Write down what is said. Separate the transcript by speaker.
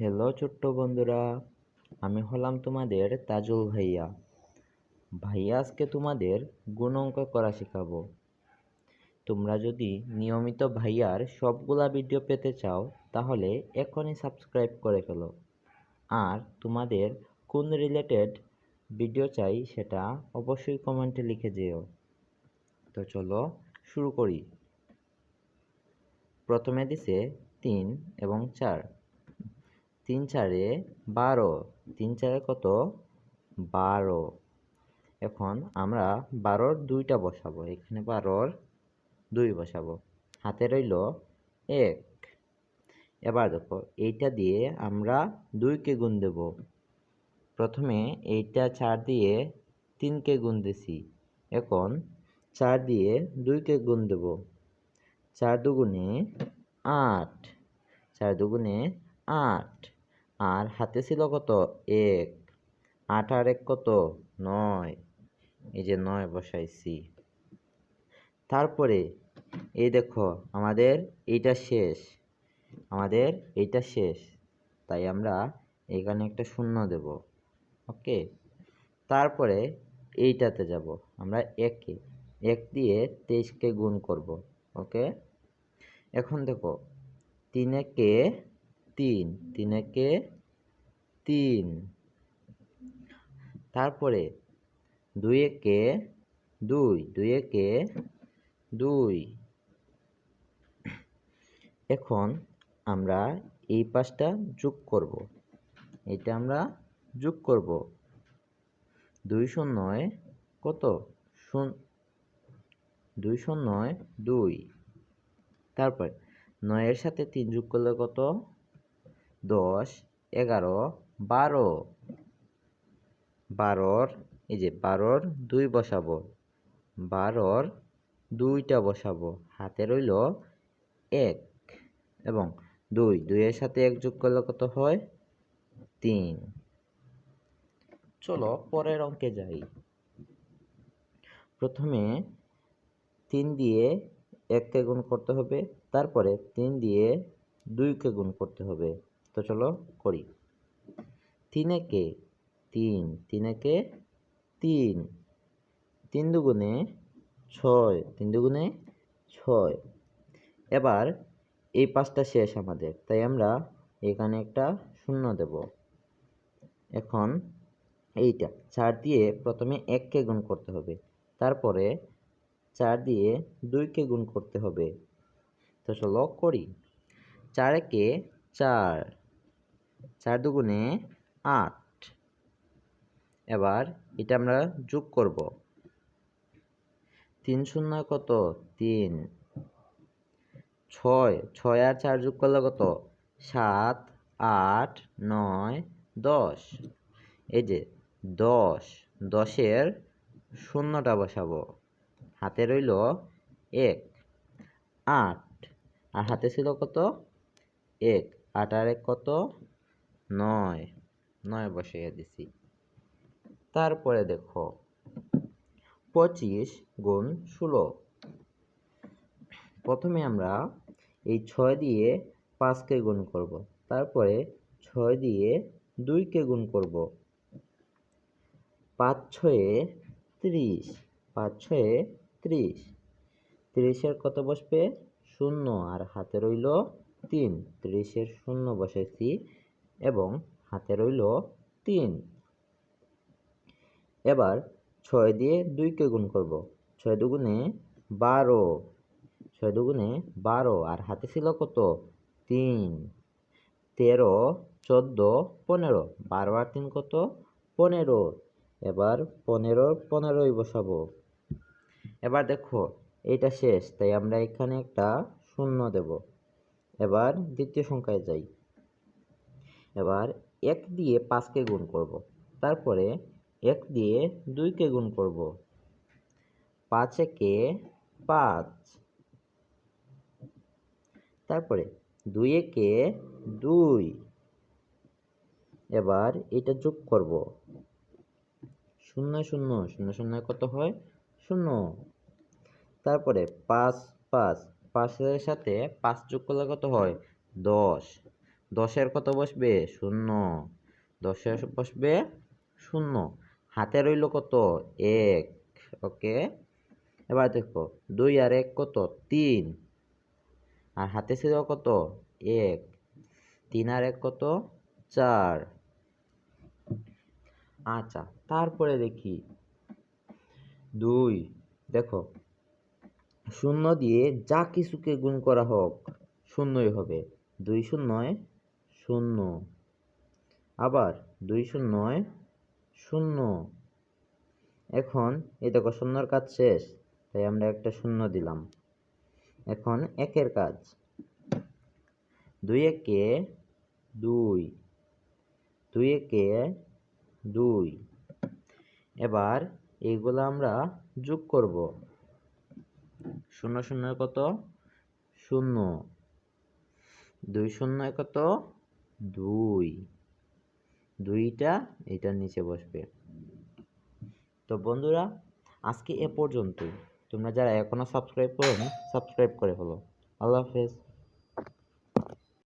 Speaker 1: Hello ছোট্ট বন্ধুরা। আমি হলাম তোমাদের তাজুল ভাইয়া। ভাইয়া, আজকে তোমাদের গুণ অঙ্ক করা শেখাবো। তোমরা যদি নিয়মিত ভাইয়ার সবগুলা ভিডিও পেতে চাও, তাহলে এখনই সাবস্ক্রাইব করে ফেলো। আর তোমাদের কোন রিলেটেড ভিডিও চাই, সেটা অবশ্যই কমেন্টে লিখে যেও। তো চলো, শুরু করি। প্রথমে দিছে তিন এবং চার। তিন চারে বারো। তিন চারে কত? বারো। এখন আমরা বারোর দুইটা বসাবো। এখানে বারোর দুই বসাবো। হাতে রইল এক। এবার দেখো, এইটা দিয়ে আমরা দুইকে গুণ দেব। প্রথমে এইটা চার দিয়ে তিনকে গুণ দিছি। এখন চার দিয়ে দুইকে গুণ দেব। চার দুগুণে আট। চার দুগুণে আট। আর হাতে ছিল কত? এক। আট আর এক কত? নয়। এই যে নয় বসাইছি। তারপরে, এই দেখো, আমাদের এইটা শেষ। আমাদের এইটা শেষ। তাই আমরা এখানে একটা শূন্য দেব। ওকে? তারপরে এইটাতে যাব। আমরা একে। এক দিয়ে তেইশকে গুণ করব। ওকে? এখন দেখো তিনে কে তিন, তিনে কে? তিন। তারপরে দুই একে দুই। দুই একে দুই। এখন আমরা এই পাঁচটা যোগ করব। এটা আমরা যোগ করব। দুই শূন্যয় কত? শূন্য দুই শূন্যয় দুই। তারপর নয়ের সাথে তিন যোগ করলে কত? দশ, এগারো, বারো। বারোর, এই যে বারোর দুই বসাবো। বারোর দুইটা বসাবো। হাতে রইল এক এবং দুই। দুইয়ের সাথে এক যোগ করলে কত হয়? তিন। চলো পরের অঙ্কে যাই। প্রথমে তিন দিয়ে এককে গুণ করতে হবে। তারপরে তিন দিয়ে দুইকে গুণ করতে হবে। তো চলো করি। তিন একে তিন তিন একে তিন। তিন দুগুণে ছয়, তিন দুগুণে ছয়। এবার এই পাঁচটা শেষ আমাদের, তাই আমরা এখানে একটা শূন্য দেব। এখন এইটা, চার দিয়ে প্রথমে এককে গুণ করতে হবে, তারপরে চার দিয়ে দুইকে গুণ করতে হবে। তো চলো করি। চার একে চার চার দুগুণে আট। এবার এটা আমরা যোগ করব। তিন শূন্য কত? তিন। ছয়। ছয় আর চার যোগ করলে কত? সাত, আট, নয়, দশ। এই যে দশ। দশের শূন্যটা বসাবো। হাতে রইল এক, আট। আর হাতে ছিল কত? এক। আট আর এক কত? নয় নয় বসিয়ে দিছি। তারপরে দেখো, পঁচিশ গুণ ষোলো। প্রথমে আমরা এই ছয় দিয়ে পাঁচকে গুণ করব, তারপরে ছয় দিয়ে দুইকে গুণ করব। পাঁচ ছয়ে ত্রিশ, পাঁচ ছয়ে ত্রিশ। ত্রিশের কত বসবে? শূন্য, আর হাতে রইল তিন। ত্রিশের শূন্য বসেছি এবং হাতে রইল তিন। এবার ছয় দিয়ে দুইকে গুণ করব। ছয় দুগুণে বারো। ছয় দুগুণে বারো আর হাতে ছিল কত? তিন। তেরো, চোদ্দ, পনেরো। বারো আর তিন কত? পনেরো। এবার পনেরো পনেরোই বসাবো। এবার দেখো এটা শেষ, তাই আমরা এখানে একটা শূন্য দেব। এবার দ্বিতীয় সংখ্যায় যাই। এবার এক দিয়ে পাঁচকে গুণ করব। তারপরে এক দিয়ে দুইকে গুণ করব। পাঁচ একে পাঁচ। তারপরে দুই একে দুই। এবার এটা যোগ করব। শূন্য শূন্য শূন্য শূন্য কত হয়? শূন্য। তারপরে পাঁচ পাঁচ, পাঁচের সাথে পাঁচ যোগ করলে কত হয়? দশ। দশের কত বসবে? শূন্য। দশের বসবে শূন্য। হাতে রইল কত? এক। ওকে। এবার দেখো, দুই আর এক কত? তিন। আর হাতে ছিল কত? এক। তিন আর এক কত? চার। আচ্ছা তারপরে দেখি। দুই। দেখো, শূন্য দিয়ে যা কিছুকে গুণ করা হোক, শূন্যই হবে। দুই শূন্যয় শূন্য। আবার দুই শূন্যয় শূন্য। এখন এই দেখো শূন্যর কাজ শেষ, তাই আমরা একটা শূন্য দিলাম। এখন একের কাজ। দুই একে দুই দুই একে দুই। এবার এইগুলো আমরা যোগ করব। শূন্য শূন্য কত? শূন্য। দুই শূন্য কত? দুই। দুইটা এটার নিচে বসবে। তো বন্ধুরা, আজকে এ পর্যন্ত তোমরা যারা এখনও সাবস্ক্রাইব করো সাবস্ক্রাইব করে ফেলো। আল্লাহ হাফেজ।